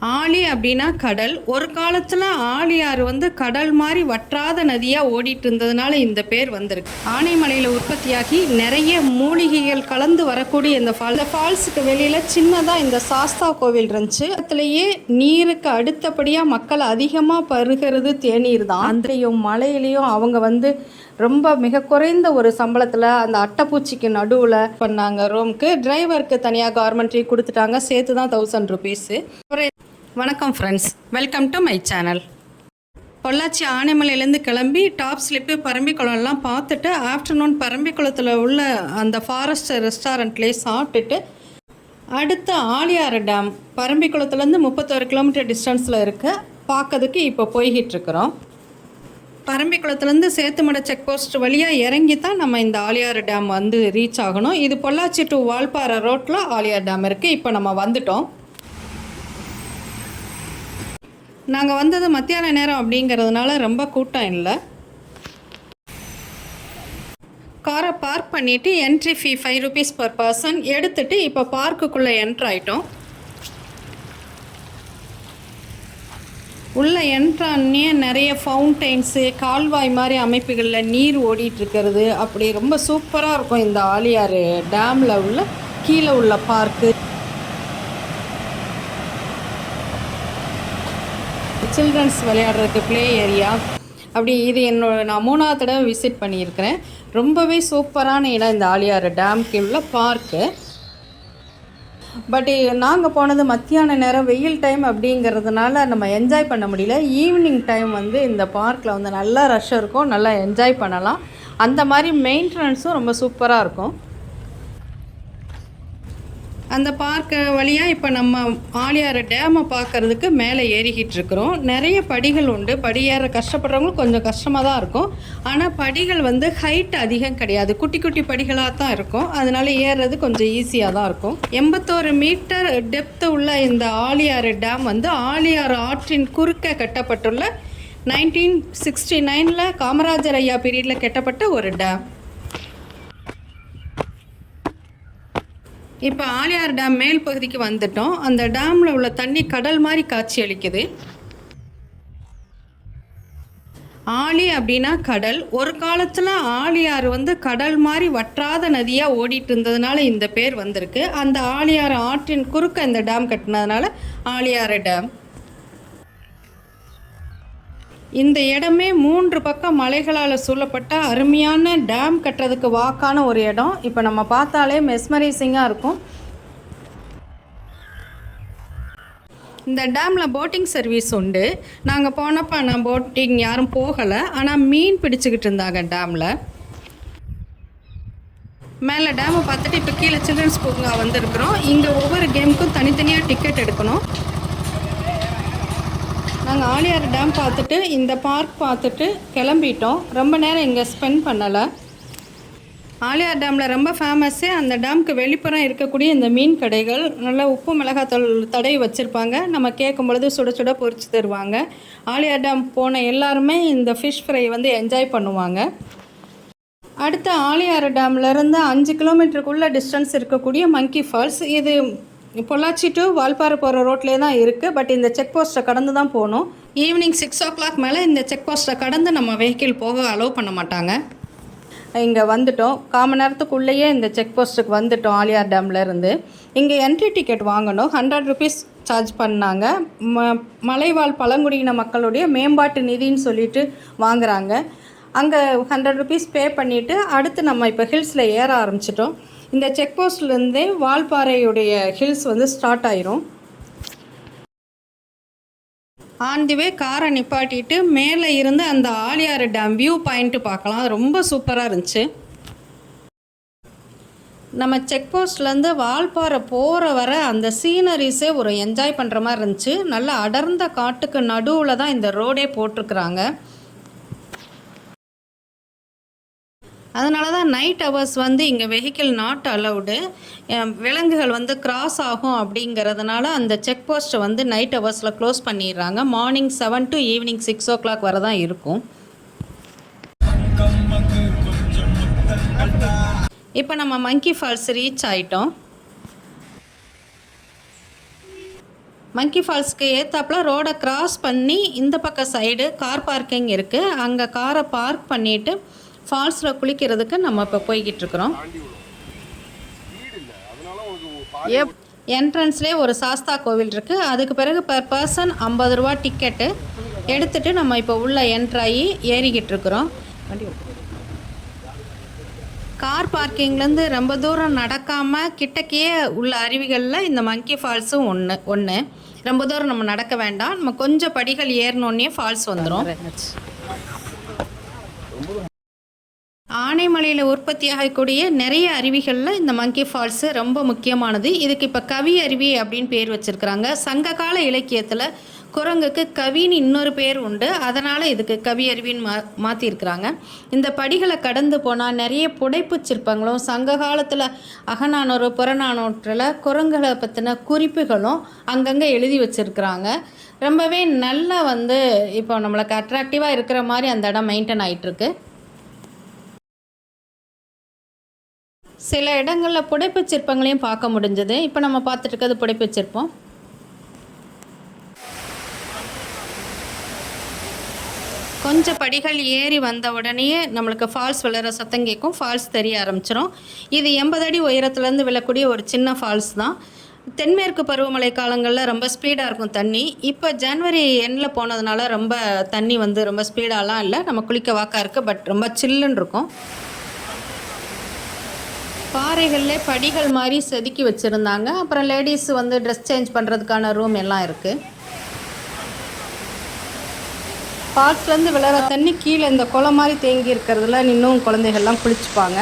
ஆழி அப்படின்னா கடல். ஒரு காலத்தில் ஆழியாறு வந்து கடல் மாதிரி வற்றாத நதியாக ஓடிட்டு இருந்ததுனால இந்த பேர் வந்திருக்கு. ஆனைமலையில் உற்பத்தியாகி நிறைய மூலிகைகள் கலந்து வரக்கூடிய இந்த ஃபால் இந்த ஃபால்ஸுக்கு வெளியில் சின்னதாக இந்த சாஸ்தா கோவில் இருந்துச்சு. அதுலேயே நீருக்கு அடுத்தபடியாக மக்கள் அதிகமாக பருகிறது தேநீர் தான். அந்தலையும் மலையிலையும் அவங்க வந்து ரொம்ப மிக குறைந்த ஒரு சம்பளத்தில் அந்த அட்டைப்பூச்சிக்கு நடுவில் பண்ணாங்க ரூமுக்கு. டிரைவருக்கு தனியாக கார்மெண்ட்ரி கொடுத்துட்டாங்க. சேர்த்து தான் தௌசண்ட் ருபீஸு வணக்கம் friends welcome to my channel Pollachi ஆனைமலையிலேருந்து கிளம்பி டாப் ஸ்லிப்பு பரம்பிக்குளம்லாம் பார்த்துட்டு ஆஃப்டர்நூன் பரம்பிக்குளத்தில் உள்ள அந்த ஃபாரஸ்ட் ரெஸ்டாரண்ட்லேயே சாப்பிட்டுட்டு அடுத்து ஆழியாறு டேம் பரம்பிக்குளத்துலேருந்து முப்பத்தோரு கிலோமீட்டர் டிஸ்டன்ஸில் இருக்க. பார்க்கறதுக்கு இப்போ போய்கிட்டு இருக்கிறோம். பரம்பிக்குளத்துலேருந்து சேத்துமடை செக் போஸ்ட் வழியாக இறங்கி தான் நம்ம இந்த ஆலியார் டேம் வந்து ரீச் ஆகணும். இது பொள்ளாச்சி டு வால்பாறை ரோட்டில் ஆலியார் டேம் இருக்குது இப்போ நம்ம வந்துட்டோம். நாங்கள் வந்தது மத்தியான நேரம் அப்படிங்கிறதுனால ரொம்ப கூட்டம் இல்லை. காரை பார்க் பண்ணிவிட்டு entry fee five rupees per person எடுத்துகிட்டு இப்போ பார்க்குக்குள்ளே என்ட்ரு ஆகிட்டோம் உள்ள என்ட்ரானே நிறைய ஃபவுண்டைன்ஸு கால்வாய் மாதிரி அமைப்புகளில் நீர் ஓடிட்டுருக்கிறது. அப்படி ரொம்ப சூப்பராக இருக்கும் இந்த ஆலியார் டேமில் உள்ள கீழே உள்ள பார்க்கு சில்ட்ரன்ஸ் விளையாடுறதுக்கு ப்ளே ஏரியா அப்படி இது என்னோட நான் மூணாவது தடவை விசிட் பண்ணியிருக்கிறேன். ரொம்பவே சூப்பரான இடம் இந்த ஆலியார் டேம்க்கு உள்ள பார்க்கு பட் நாங்கள் போனது மத்தியான நேரம் வெயில் டைம் அப்படிங்கிறதுனால நம்ம என்ஜாய் பண்ண முடியல. ஈவினிங் டைம் வந்து இந்த பார்க்கில் வந்து நல்லா ரஷ் இருக்கும். நல்லா என்ஜாய் பண்ணலாம். அந்த மாதிரி மெயின்டெனன்ஸும் ரொம்ப சூப்பராக இருக்கும். அந்த பார்க்க வழியாக இப்போ நம்ம ஆழியாறு டேமை பார்க்கறதுக்கு மேலே ஏறிக்கிட்டு இருக்கிறோம் நிறைய படிகள் உண்டு. படி ஏற கஷ்டப்படுறவங்களுக்கு கொஞ்சம் கஷ்டமாக தான் இருக்கும். ஆனால் படிகள் வந்து ஹைட் அதிகம் கிடையாது. குட்டி குட்டி படிகளாக தான் இருக்கும். அதனால ஏறுறது கொஞ்சம் ஈஸியாக தான் இருக்கும். எண்பத்தோரு மீட்டர் டெப்த்து உள்ள இந்த ஆழியாறு டேம் வந்து ஆழியாறு ஆற்றின் குறுக்க கட்டப்பட்டுள்ள நைன்டீன் சிக்ஸ்டி நைனில் காமராஜர் ஐயா பீரியடில் கட்டப்பட்ட ஒரு டேம் இப்போ ஆலியார் டேம் மேல் பகுதிக்கு வந்துட்டோம். அந்த டேமில் உள்ள தண்ணி கடல் மாதிரி காட்சி அளிக்குது. ஆழி அப்படின்னா கடல். ஒரு காலத்தில் ஆழியார் வந்து கடல் மாதிரி வற்றாத நதியாக ஓடிட்டு இருந்ததுனால இந்த பேர் வந்திருக்கு. அந்த ஆழியார் ஆற்றின் குறுக்க இந்த டேம் கட்டினதுனால ஆழியாறு டேம் இந்த இடமே மூன்று பக்கம் மலைகளால் சூழப்பட்ட அருமையான டேம் கட்டுறதுக்கு வாக்கான ஒரு இடம். இப்போ நம்ம பார்த்தாலே மெஸ்மரைசிங்காக இருக்கும். இந்த டேமில் போட்டிங் சர்வீஸ் உண்டு. நாங்கள் போனப்போ நான் போட்டிங் யாரும் போகலை. ஆனால் மீன் பிடிச்சிக்கிட்டு இருந்தாங்க டேமில் மேலே டேமை பார்த்துட்டு இப்போ கீழே சில்ட்ரன்ஸ் பூங்கா வந்திருக்கிறோம். இங்கே ஒவ்வொரு கேமுக்கும் தனித்தனியாக டிக்கெட் எடுக்கணும். நாங்கள் ஆலியார் டேம் பார்த்துட்டு இந்த பார்க் பார்த்துட்டு கிளம்பிட்டோம். ரொம்ப நேரம் இங்கே ஸ்பெண்ட் பண்ணலை. ஆலியார் டேமில் ரொம்ப ஃபேமஸ்ஸே அந்த டேம்க்கு வெளிப்புறம் இருக்கக்கூடிய இந்த மீன் கடைகள் நல்லா உப்பு மிளகாத்தூள் தடை வச்சுருப்பாங்க. நம்ம கேட்கும் பொழுது சுட சுட பொறிச்சு தருவாங்க. ஆலியார் டேம் போன எல்லாருமே இந்த ஃபிஷ் ஃப்ரை வந்து என்ஜாய் பண்ணுவாங்க. அடுத்து ஆலியார் டேம்லேருந்து அஞ்சு கிலோமீட்டருக்குள்ளே டிஸ்டன்ஸ் இருக்கக்கூடிய மங்கி ஃபால்ஸ் இது பொள்ளாச்சி டு வால்பாறை போகிற ரோட்லேயே தான் இருக்குது பட் இந்த செக் போஸ்ட்டை கடந்து தான் போகணும். ஈவினிங் சிக்ஸ் ஓ கிளாக் மேலே இந்த செக் போஸ்ட்டை கடந்து நம்ம வெஹிக்கிள் போக அலோவ் பண்ண மாட்டாங்க. இங்கே வந்துட்டோம். காமன் நேரத்துக்குள்ளேயே இந்த செக் போஸ்ட்டுக்கு வந்துட்டோம் ஆலியார் டேம்ல இருந்து. இங்கே என்ட்ரி டிக்கெட் வாங்கணும். ஹண்ட்ரட் ருபீஸ் சார்ஜ் பண்ணாங்க. ம மலைவாழ் பழங்குடியின மக்களுடைய மேம்பாட்டு நிதின்னு சொல்லிட்டு வாங்குறாங்க. அங்கே ஹண்ட்ரட் ருபீஸ் பே பண்ணிவிட்டு அடுத்து நம்ம இப்போ ஹில்ஸில் ஏற ஆரம்பிச்சிட்டோம். இந்த செக் போஸ்ட்லேருந்தே வால்பாறையுடைய ஹில்ஸ் வந்து ஸ்டார்ட் ஆயிரும். ஆன் தி வே காரை நிப்பாட்டிட்டு மேலே இருந்து அந்த ஆலியாறு டேம் வியூ பாயிண்ட்டு பார்க்கலாம். ரொம்ப சூப்பராக இருந்துச்சு. நம்ம செக் போஸ்ட்லேருந்து வால்பாறை போகிற வர அந்த சீனரிஸே ஒரு என்ஜாய் பண்ணுற மாதிரி இருந்துச்சு. நல்லா அடர்ந்த காட்டுக்கு நடுவில் தான் இந்த ரோடே போட்டிருக்குறாங்க. அதனால தான் நைட் ஹவர்ஸ் வந்து இங்கே வெஹிக்கிள் நாட் அலவுடு விலங்குகள் வந்து கிராஸ் ஆகும் அப்படிங்கிறதுனால அந்த செக் போஸ்ட்டை வந்து நைட் ஹவர்ஸில் க்ளோஸ் பண்ணிடுறாங்க. Morning seven to evening six o'clock வரை தான் இருக்கும். இப்போ நம்ம மங்கி ஃபால்ஸ் ரீச் ஆயிட்டோம். மங்கி ஃபால்ஸ்க்கு ஏற்றாப்புல ரோடை கிராஸ் பண்ணி இந்த பக்கம் சைடு கார் பார்க்கிங் இருக்குது அங்கே காரை பார்க் பண்ணிவிட்டு ஃபால்ஸில் குளிக்கிறதுக்கு நம்ம இப்போ போய்கிட்டு இருக்கிறோம். என்ட்ரன்ஸ்லேயே ஒரு சாஸ்தா கோவில் இருக்குது அதுக்கு பிறகு பர் பர்சன் ஐம்பது ரூபா டிக்கெட்டு எடுத்துட்டு நம்ம இப்போ உள்ள என்ட்ராகி ஏறிக்கிட்டு இருக்கிறோம். கார் பார்க்கிங்லேருந்து ரொம்ப தூரம் நடக்காமல் கிட்டக்கையே உள்ள அருவிகளில் இந்த மங்கி ஃபால்ஸும் ஒன்று ஒன்று ரொம்ப தூரம் நம்ம நடக்க வேண்டாம். நம்ம கொஞ்சம் படிகள் ஏறினோடனே ஃபால்ஸ் வந்துடும் ஆனைமலையில் உற்பத்தியாகக்கூடிய நிறைய அருவிகளில் இந்த மங்கி ஃபால்ஸு ரொம்ப முக்கியமானது. இதுக்கு இப்போ கவி அருவி அப்படின்னு பேர் வச்சுருக்குறாங்க. சங்ககால இலக்கியத்தில் குரங்குக்கு கவின்னு இன்னொரு பேர் உண்டு. அதனால் இதுக்கு கவி அருவின்னு மா மாற்றிருக்கிறாங்க இந்த படிகளை கடந்து போனால் நிறைய புடைப்புச் சிற்பங்களும் சங்க காலத்தில் அகநானூறு புறநானூற்றில் குரங்குகளை பற்றின குறிப்புகளும் அங்கங்கே எழுதி வச்சுருக்குறாங்க. ரொம்பவே நல்லா வந்து இப்போ நம்மளுக்கு அட்ராக்டிவாக இருக்கிற மாதிரி அந்த இடம் மெயின்டைன் ஆகிட்டுருக்கு சில இடங்களில் புடைப்பு சிற்பங்களையும் பார்க்க முடிஞ்சது. இப்போ நம்ம பார்த்துட்டு இருக்கிறது சிற்பம். கொஞ்சம் படிகள் ஏறி வந்த உடனேயே நம்மளுக்கு ஃபால்ஸ் விழுற சத்தம் கேட்கும். ஃபால்ஸ் தெரிய ஆரம்பிச்சிடும் இது எண்பது அடி உயரத்துலேருந்து விழக்கூடிய ஒரு சின்ன ஃபால்ஸ் தான். தென்மேற்கு பருவமழை காலங்களில் ரொம்ப ஸ்பீடாக இருக்கும் தண்ணி. இப்போ ஜனவரி எண்ணில் போனதுனால ரொம்ப தண்ணி வந்து ரொம்ப ஸ்பீடாலாம் இல்லை. நம்ம குளிக்க வாக்கா இருக்குது பட் ரொம்ப சில்லுன்னு இருக்கும். பாறைகளில் படிகள் மாதிரி செதுக்கி வச்சுருந்தாங்க. அப்புறம் லேடிஸ் வந்து ட்ரெஸ் சேஞ்ச் பண்ணுறதுக்கான ரூம் எல்லாம் இருக்குது ஃபால்ஸ்லேருந்து விளையாட தண்ணி கீழே இந்த குளம் மாதிரி தேங்கி இருக்கிறதுல இன்னும் குழந்தைகள்லாம் குளிச்சுப்பாங்க.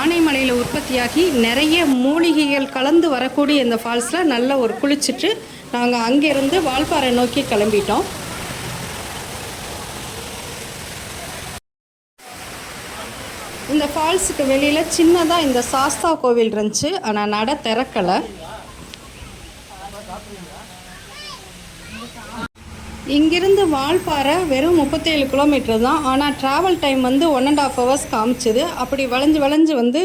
ஆனைமலையில் உற்பத்தியாகி நிறைய மூலிகைகள் கலந்து வரக்கூடிய இந்த ஃபால்ஸில் நல்ல ஒரு குளிச்சுட்டு நாங்கள் அங்கேருந்து வால்பாறை நோக்கி கிளம்பிட்டோம். இந்த ஃபால்ஸுக்கு வெளியில் சின்னதாக இந்த சாஸ்தா கோவில் இருந்துச்சு. ஆனால் நட திறக்கலை. இங்கிருந்து வால்பாறை வெறும் முப்பத்தேழு கிலோமீட்டர் தான். ஆனால் ட்ராவல் டைம் வந்து ஒன் அண்ட் ஆஃப் ஹவர்ஸ் காமிச்சிது. அப்படி வளைஞ்சு வளைஞ்சு வந்து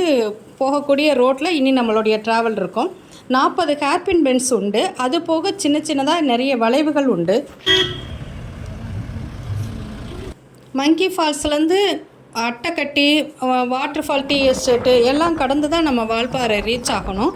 போகக்கூடிய ரோட்டில் இனி நம்மளுடைய ட்ராவல் இருக்கும். நாற்பது ஹேர்பின் பென்ஸ் உண்டு. அது போக சின்ன சின்னதாக நிறைய வளைவுகள் உண்டு. Monkey ஃபால்ஸ்லேருந்து Attakatti water fall tea estate எல்லாம் கடந்து தான் நம்ம வால்பாறை ரீச் ஆகணும்.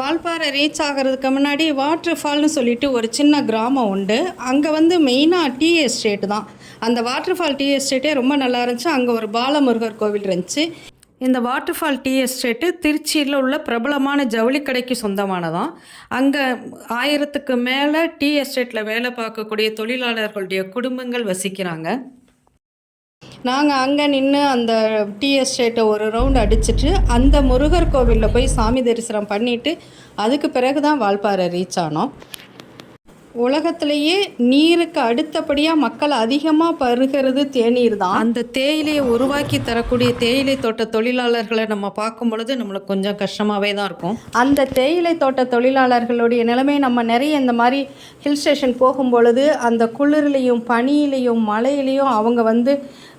வால்பாறை ரீச் ஆகிறதுக்கு முன்னாடி வாட்டர் ஃபால்னு சொல்லிட்டு ஒரு சின்ன கிராமம் உண்டு. அங்கே வந்து மெயினாக டீ எஸ்டேட்டு தான். அந்த வாட்டர் ஃபால் டீ எஸ்டேட்டே ரொம்ப நல்லா இருந்துச்சு. அங்கே ஒரு பாலமுருகர் கோவில் இருந்துச்சு. இந்த வாட்டர் ஃபால் டீ எஸ்டேட்டு திருச்சியில் உள்ள பிரபலமான ஜவுளி கடைக்கு சொந்தமானதான். அங்கே ஆயிரத்துக்கு மேலே டீ எஸ்டேட்டில் வேலை பார்க்கக்கூடிய தொழிலாளர்களுடைய குடும்பங்கள் வசிக்கிறாங்க. நாங்கள் அங்கே நின்று அந்த டீ எஸ்டேட்டை ஒரு ரவுண்ட் அடிச்சிட்டு அந்த முருகர் கோவிலில் போய் சாமி தரிசனம் பண்ணிவிட்டு அதுக்கு பிறகு தான் வால்பாறை ரீச் ஆனோம். உலகத்திலேயே நீருக்கு அடுத்தபடியாக மக்கள் அதிகமாக பருகிறது தேநீர் தான். அந்த தேயிலையை உருவாக்கி தரக்கூடிய தேயிலை தோட்ட தொழிலாளர்களை நம்ம பார்க்கும் பொழுது நம்மளுக்கு கொஞ்சம் கஷ்டமாகவே தான் இருக்கும். அந்த தேயிலை தோட்ட தொழிலாளர்களுடைய நிலைமை நம்ம நிறைய இந்த மாதிரி ஹில் ஸ்டேஷன் போகும் பொழுது அந்த குளிர்லேயும் பனியிலையும் மழையிலையும் அவங்க வந்து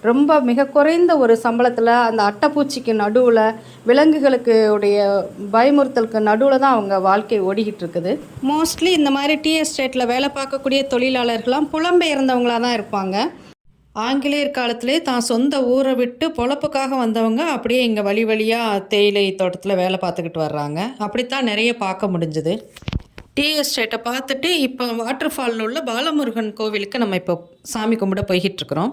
ரொம்ப மிக குறைந்த ஒரு சம்பளத்தில் அந்த அட்டைப்பூச்சிக்கு நடுவில் விலங்குகளுக்கு உடைய பயமுறுத்தலுக்கு நடுவில் தான் அவங்க வாழ்க்கை ஓடிக்கிட்டு இருக்குது. மோஸ்ட்லி இந்த மாதிரி டீ எஸ்டேட்டில் வேலை பார்க்கக்கூடிய தொழிலாளர்கள்லாம் புலம்பெயர்ந்தவங்களாக தான் இருப்பாங்க. ஆங்கிலேயர் காலத்திலே தான் சொந்த ஊரை விட்டு பொழப்புக்காக வந்தவங்க அப்படியே இங்கே வழி வழியாக தேயிலை தோட்டத்தில் வேலை பார்த்துக்கிட்டு வர்றாங்க. அப்படித்தான் நிறைய பார்க்க முடிஞ்சுது. டீ எஸ்டேட்டை பார்த்துட்டு இப்போ வாட்டர் ஃபாலில் உள்ள பாலமுருகன் கோவிலுக்கு நம்ம இப்போ சாமி கும்பிட போய்கிட்டு இருக்கிறோம்.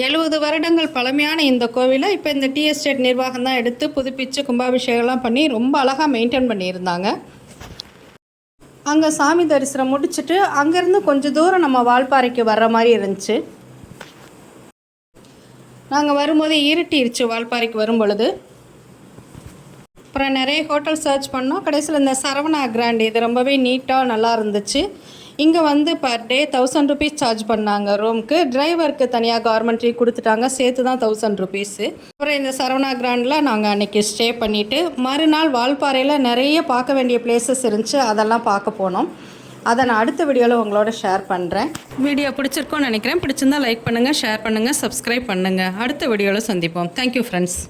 எழுபது வருடங்கள் பழமையான இந்த கோவிலை இப்போ இந்த டீ எஸ்டேட் நிர்வாகம் தான் எடுத்து புதுப்பித்து கும்பாபிஷேகம்லாம் பண்ணி ரொம்ப அழகாக மெயின்டைன் பண்ணியிருந்தாங்க. அங்கே சாமி தரிசனம் முடிச்சுட்டு அங்கேருந்து கொஞ்சம் தூரம் நம்ம வால்பாறைக்கு வர்ற மாதிரி இருந்துச்சு. நாங்கள் வரும்போது இருட்டிருச்சு வால்பாறைக்கு வரும் பொழுது அப்புறம் நிறைய ஹோட்டல் சர்ச் பண்ணோம். கடைசியில் இந்த சரவணா கிராண்ட் இது ரொம்பவே நீட்டாக நல்லா இருந்துச்சு. இங்கே வந்து per day thousand rupees charge பண்ணாங்க ரூம்க்கு டிரைவருக்கு தனியாக கவர்மெண்ட் கொடுத்துட்டாங்க சேர்த்து தான் தௌசண்ட் ருபீஸு அப்புறம் இந்த சரவணா கிராண்டில் நாங்கள் அன்றைக்கி ஸ்டே பண்ணிவிட்டு மறுநாள் வால்பாறையில் நிறைய பார்க்க வேண்டிய பிளேசஸ் இருந்துச்சு அதெல்லாம் பார்க்க போனோம். அதை நான் அடுத்த வீடியோவில் உங்களோட ஷேர் பண்ணுறேன் வீடியோ பிடிச்சிருக்கோன்னு நினைக்கிறேன். பிடிச்சிருந்தா லைக் பண்ணுங்கள் ஷேர் பண்ணுங்கள் சப்ஸ்கிரைப் பண்ணுங்கள் அடுத்த வீடியோவில் சந்திப்போம். Thank you friends